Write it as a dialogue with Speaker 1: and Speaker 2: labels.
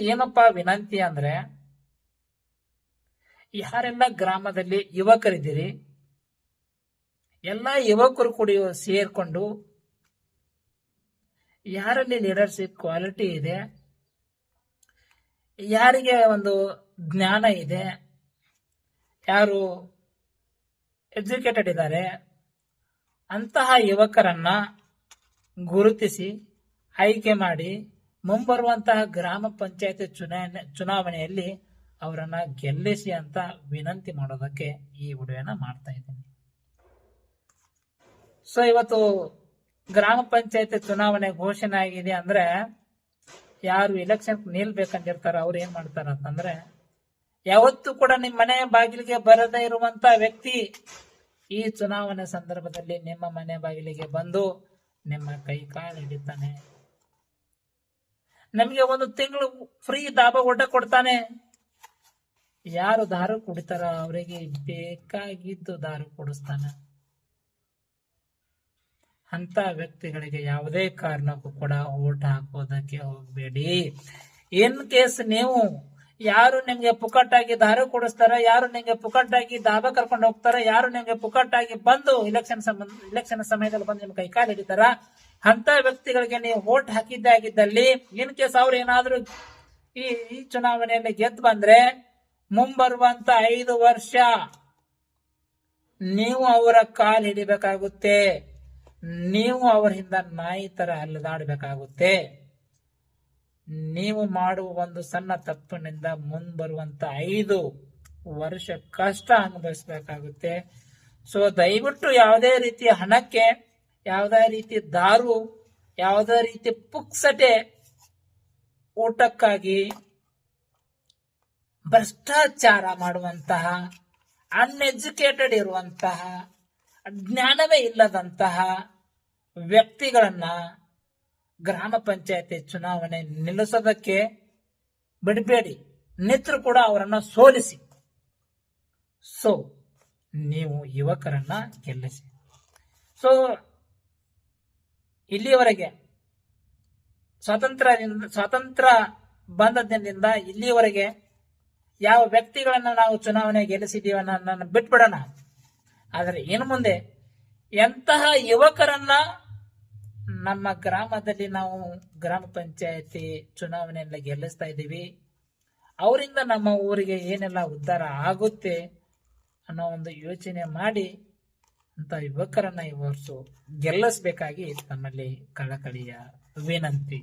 Speaker 1: ಏನಪ್ಪ ವಿನಂತಿ ಅಂದ್ರೆ, ಯಾರೆಲ್ಲ ಗ್ರಾಮದಲ್ಲಿ ಯುವಕರಿದ್ದೀರಿ, ಎಲ್ಲ ಯುವಕರು ಕೂಡ ಸೇರ್ಕೊಂಡು ಯಾರಲ್ಲಿ ಲೀಡರ್ಶಿಪ್ ಕ್ವಾಲಿಟಿ ಇದೆ, ಯಾರಿಗೆ ಒಂದು ಜ್ಞಾನ ಇದೆ, ಯಾರು ಎಜುಕೇಟೆಡ್ ಇದ್ದಾರೆ, ಅಂತಹ ಯುವಕರನ್ನ ಗುರುತಿಸಿ, ಆಯ್ಕೆ ಮಾಡಿ ಮುಂಬರುವಂತಹ ಗ್ರಾಮ ಪಂಚಾಯತ್ ಚುನಾವಣೆ, ಚುನಾವಣೆಯಲ್ಲಿ ಅವರನ್ನ ಗೆಲ್ಲಿಸಿ ಅಂತ ವಿನಂತಿ ಮಾಡೋದಕ್ಕೆ ಈ ವಿಡಿಯೋನ ಮಾಡ್ತಾ ಇದ್ದೀನಿ. ಸೊ ಇವತ್ತು ಗ್ರಾಮ ಪಂಚಾಯತ್ ಚುನಾವಣೆ ಘೋಷಣೆ ಆಗಿದೆ ಅಂದ್ರೆ ಯಾರು ಎಲೆಕ್ಷನ್ ನಿಲ್ಬೇಕಂತಿರ್ತಾರ ಅವ್ರು ಏನ್ ಮಾಡ್ತಾರ ಅಂತಂದ್ರೆ, ಯಾವತ್ತೂ ಕೂಡ ನಿಮ್ಮ ಮನೆ ಬಾಗಿಲಿಗೆ ಬರದೇ ಇರುವಂತ ವ್ಯಕ್ತಿ ಈ ಚುನಾವಣೆ ಸಂದರ್ಭದಲ್ಲಿ ನಿಮ್ಮ ಮನೆ ಬಾಗಿಲಿಗೆ ಬಂದು ನಿಮ್ಮ ಕೈ ಕಾಲು ಹಿಡಿತಾನೆ ನಮಗೆ ಒಂದು ತಿಂಗಳು ಫ್ರೀ ದಾಬ ಊಟ ಕೊಡ್ತಾನೆ. ಯಾರು ದಾರು ಕುಡಿತಾರ ಅವರಿಗೆ ಬೇಕಾಗಿದ್ದು ದಾರು ಕೊಡಿಸ್ತಾನೆ. ಅಂತ ವ್ಯಕ್ತಿಗಳಿಗೆ ಯಾವುದೇ ಕಾರಣಕ್ಕೂ ಕೂಡ ಓಟ್ ಹಾಕೋದಕ್ಕೆ ಹೋಗಬೇಡಿ. ಇನ್ ಕೇಸ್ ನೀವು ಯಾರು ನಿಮ್ಗೆ ಪುಕಟ್ಟಾಗಿ ದಾರು ಕೊಡಿಸ್ತಾರ, ಯಾರು ನಿಮ್ಗೆ ಪುಕಟ್ಟಾಗಿ ದಾಬಾ ಕರ್ಕೊಂಡು ಹೋಗ್ತಾರ, ಯಾರು ನಿಮ್ಗೆ ಪುಕಟ್ಟಾಗಿ ಬಂದು ಇಲೆಕ್ಷನ್ ಸಂಬಂಧ ಇಲೆಕ್ಷನ್ ಸಮಯದಲ್ಲಿ ಬಂದು ನಿಮ್ ಕೈ ಕಾಲು ಹಿಡಿತಾರ ಅಂತ ವ್ಯಕ್ತಿಗಳಿಗೆ ನೀವು ವೋಟ್ ಹಾಕಿದ್ದೇ ಆಗಿದ್ದಲ್ಲಿ ಇನ್ ಕೇಸ್ ಅವ್ರು ಏನಾದ್ರು ಈ ಈ ಚುನಾವಣೆಯಲ್ಲಿ ಗೆದ್ದು ಬಂದ್ರೆ ಮುಂಬರುವಂತ ಐದು ವರ್ಷ ನೀವು ಅವರ ಕಾಲ್ ಹಿಡಿಬೇಕಾಗುತ್ತೆ. ನೀವು ಅವರಿಂದ ನಾಯಿ ತರ ಅಲ್ಲದಾಡಬೇಕಾಗುತ್ತೆ ನೀವು ಮಾಡುವ ಒಂದು ಸಣ್ಣ ತಪ್ಪಿನಿಂದ ಮುಂಬರುವಂತ ಐದು ವರ್ಷ ಕಷ್ಟ ಅನುಭವಿಸಬೇಕಾಗುತ್ತೆ. ಸೊ ದಯವಿಟ್ಟು ಯಾವುದೇ ರೀತಿಯ ಹಣಕ್ಕೆ, ಯಾವುದೇ ರೀತಿ ದಾರು, ಯಾವುದೇ ರೀತಿ ಪುಕ್ಸಟೆ ಊಟಕ್ಕಾಗಿ ಭ್ರಷ್ಟಾಚಾರ ಮಾಡುವಂತಹ ಅನ್ಎಜುಕೇಟೆಡ್ ಇರುವಂತಹ, ಜ್ಞಾನವೇ ಇಲ್ಲದಂತಹ ವ್ಯಕ್ತಿಗಳನ್ನ ಗ್ರಾಮ ಪಂಚಾಯತಿ ಚುನಾವಣೆ ನಿಲ್ಲಿಸೋದಕ್ಕೆ ಬಿಡಬೇಡಿ. ನಿತ್ರು ಕೂಡ ಅವರನ್ನ ಸೋಲಿಸಿ. ಸೊ ನೀವು ಯುವಕರನ್ನ ಗೆಲ್ಲಿಸಿ. ಸೊ ಇಲ್ಲಿಯವರೆಗೆ ಸ್ವಾತಂತ್ರ್ಯ ಸ್ವಾತಂತ್ರ್ಯ ಬಂದ ದಿನದಿಂದ ಇಲ್ಲಿಯವರೆಗೆ ಯಾವ ವ್ಯಕ್ತಿಗಳನ್ನ ನಾವು ಚುನಾವಣೆ ಗೆಲ್ಲಿಸಿದೀವಿ ಬಿಟ್ಬಿಡೋಣ. ಆದರೆ ಇನ್ನು ಮುಂದೆ ಎಂತಹ ಯುವಕರನ್ನ ನಮ್ಮ ಗ್ರಾಮದಲ್ಲಿ ನಾವು ಗ್ರಾಮ ಪಂಚಾಯತಿ ಚುನಾವಣೆಯನ್ನ ಗೆಲ್ಲಿಸ್ತಾ ಇದ್ದೀವಿ. ಅವರಿಂದ ನಮ್ಮ ಊರಿಗೆ ಏನೆಲ್ಲ ಉದ್ಧಾರ ಆಗುತ್ತೆ ಅನ್ನೋ ಒಂದು ಯೋಚನೆ ಮಾಡಿ ಅಂತ ಯುವಕರನ್ನ ಈ ವರ್ಷ ಗೆಲ್ಲಿಸ್ಬೇಕಾಗಿ ತಮ್ಮಲ್ಲಿ ಕಳಕಳಿಯ ವಿನಂತಿ.